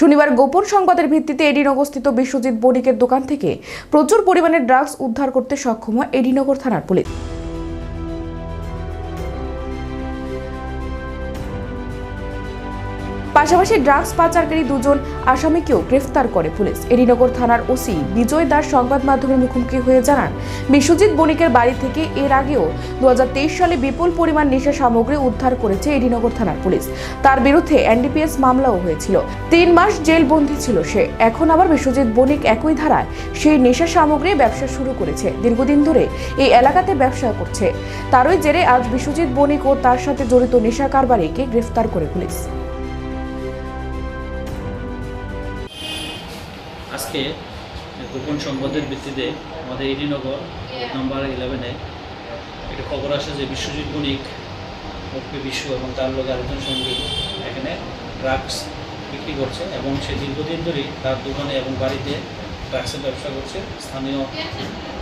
শনিবার গোপন সংবাদের ভিত্তিতে এডিনগরস্থিত বিশ্বজিৎ বণিকের দোকান থেকে প্রচুর পরিমাণে ড্রাগস উদ্ধার করতে সক্ষম হয় এডিনগর থানার পুলিশ। পাশাপাশি ড্রাগস পাচারকারী দুজন আসামিকেও গ্রেফতার করে পুলিশ। এডিনগর থানার ওসি বিজয় দাস সংবাদ মাধ্যমের মুখোমুখি হয়ে জানান, বিশ্বজিৎ বণিকের বাড়ি থেকে এর আগেও দু সালে বিপুল পরিমাণ নেশা সামগ্রী উদ্ধার করেছে এডিনগর থানার পুলিশ। তার বিরুদ্ধে এনডিপিএস মামলাও হয়েছিল। তিন মাস জেল জেলবন্দি ছিল সে। এখন আবার বিশ্বজিৎ বণিক একই ধারায় সেই নেশা সামগ্রী ব্যবসা শুরু করেছে। দীর্ঘদিন ধরে এই এলাকাতে ব্যবসা করছে। তারই জেরে আজ বিশ্বজিৎ বণিক ও তার সাথে জড়িত নেশা কারবারিকে গ্রেফতার করে পুলিশ। আজকে গোপন সংবাদের ভিত্তিতে আমাদের এডিনগর নাম্বার ইলেভেনে একটা খবর আসে যে বিশ্বজিৎ বণিক ওপি বিশ্ব এবং তার লোক আরেকজন সঙ্গী এখানে ড্রাগস বিক্রি করছে এবং সে দীর্ঘদিন ধরেই তার দোকানে এবং বাড়িতে ড্রাগসের ব্যবসা করছে, স্থানীয়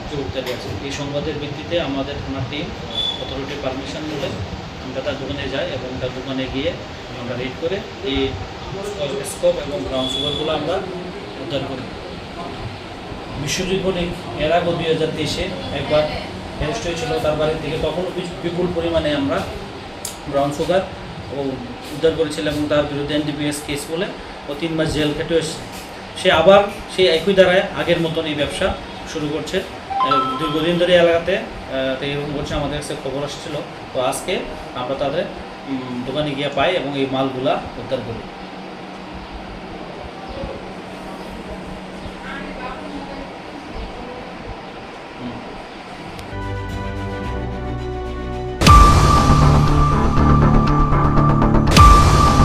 যুবকদের আছে। এই সংবাদের ভিত্তিতে আমাদের থানার টিম অথরিটি পারমিশন নিলে আমরা তার দোকানে যাই এবং তার দোকানে গিয়ে আমরা রেড করে এই স্কোপ এবং গ্রাউন্ড সুগারগুলো আমরা উদ্ধার করি। বিশ্বজিৎ বণিক এর আগে দুই হাজার তেইশে একবার অ্যারেস্ট হয়েছিল তার বাড়ি থেকে। তখনও বিপুল পরিমাণে আমরা ব্রাউন সুগার ও উদ্ধার করেছিলাম এবং তার বিরুদ্ধে এনডিপিএস কেস বলে ও তিন মাস জেল খেটে এসেছে সে আবার সেই একই দ্বারায় আগের মতন এই ব্যবসা শুরু করছে। দীর্ঘদিন ধরে এলাকাতে এরকম করছে, আমাদের কাছে খবর আসছিল। তো আজকে আমরা তাদের দোকানে গিয়ে পাই এবং এই মালগুলা উদ্ধার করি।